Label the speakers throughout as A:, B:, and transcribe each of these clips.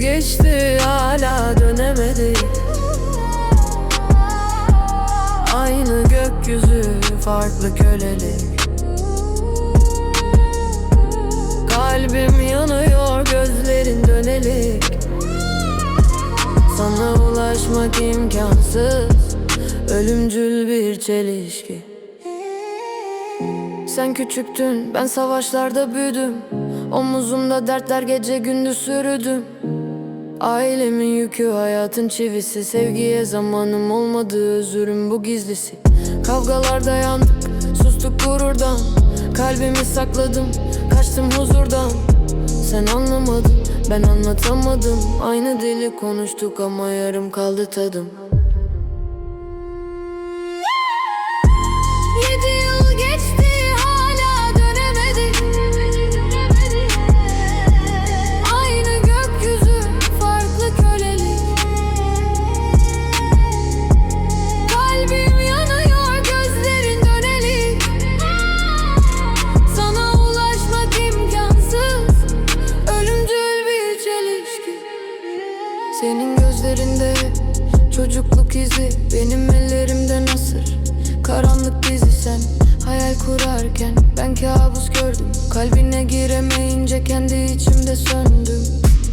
A: geçti hala dönemedi. Aynı gökyüzü farklı kölelik Kalbim yanıyor gözlerin dönelik. Sana ulaşmak imkansız. Ölümcül bir çelişki. Sen küçüktün ben savaşlarda büyüdüm Omuzumda dertler gece gündüz sürüdüm Ailemin yükü hayatın çivisi. Sevgiye zamanım olmadı özürüm bu gizlisi. Kavgalarda yandık sustuk gururdan. Kalbimi sakladım kaçtım huzurdan. Sen anlamadın ben anlatamadım. Aynı dili konuştuk ama yarım kaldı tadım gözlerinde çocukluk izi Benim ellerimde nasır? Karanlık dizi sen Hayal kurarken ben kabus gördüm. Kalbine giremeyince kendi içimde söndüm.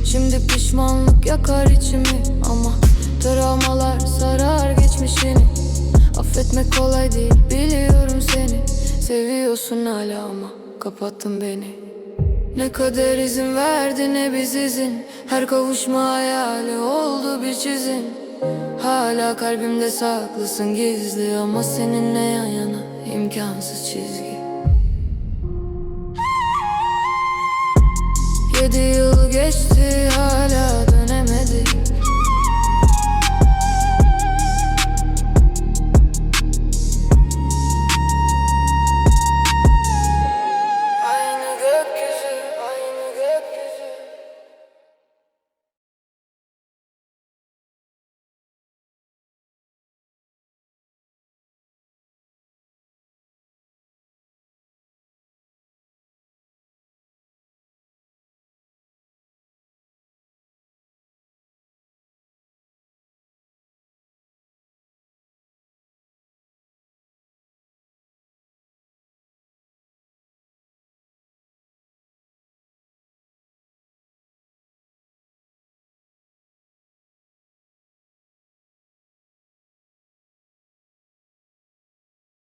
A: Şimdi pişmanlık yakar içimi Ama travmalar sarar geçmişini. Affetmek kolay değil biliyorum seni. Seviyorsun hala ama kapattın beni ne kader izin verdi ne biz izin. Her kavuşma hayali oldu bir çizim. Hala kalbimde saklısın gizli Ama seninle yan yana imkansız çizgi. Yedi yıl geçti